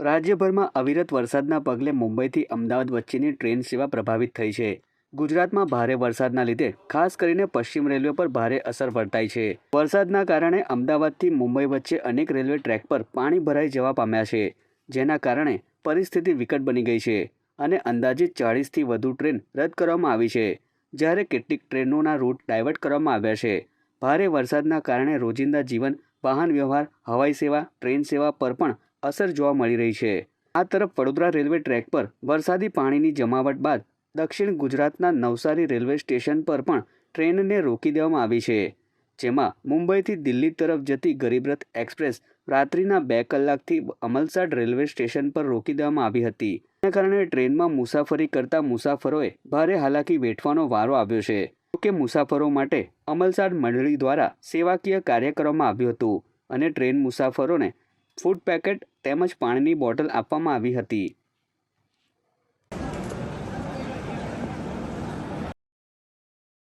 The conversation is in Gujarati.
રાજ્યભરમાં અવિરત વરસાદના પગલે મુંબઈથી અમદાવાદ વચ્ચેની ટ્રેન સેવા પ્રભાવિત થઈ છે. ગુજરાતમાં ભારે વરસાદના લીધે, ખાસ કરીને પશ્ચિમ રેલવે પર ભારે અસર વર્તાઈ છે. વરસાદના કારણે અમદાવાદથી મુંબઈ વચ્ચે અનેક રેલવે ટ્રેક પર પાણી ભરાઈ જવા પામ્યા છે, જેના કારણે પરિસ્થિતિ વિકટ બની ગઈ છે અને અંદાજિત ચાળીસથી વધુ ટ્રેન રદ કરવામાં આવી છે. જ્યારે કેટલીક ટ્રેનોના રૂટ ડાયવર્ટ કરવામાં આવ્યા છે, ભારે વરસાદના કારણે રોજિંદા જીવન, વાહન વ્યવહાર, હવાઈ સેવા, ટ્રેન સેવા પર પણ અસર જોવા મળી રહી છે. આ તરફ વડોદરા રેલવે ટ્રેક પર વરસાદી પાણીની જમાવટ બાદ દક્ષિણ ગુજરાતના નવસારી રેલવે સ્ટેશન પર પણ ટ્રેનને રોકી દેવામાં આવી છે. જેમાં મુંબઈથી દિલ્હી તરફ જતી ગરીબરથ એક્સપ્રેસ રાત્રિના બે કલાકથી અમલસાડ રેલવે સ્ટેશન પર રોકી દેવામાં આવી હતી. તેના કારણે ટ્રેનમાં મુસાફરી કરતા મુસાફરોએ ભારે હાલાકી વેઠવાનો વારો આવ્યો છે. જોકે મુસાફરો માટે અમલસાડ મંડળી દ્વારા સેવાકીય કાર્ય કરવામાં આવ્યું હતું અને ટ્રેન મુસાફરોને ફૂડ પેકેટ તેમજ પાણીની બોટલ આપવામાં આવી હતી.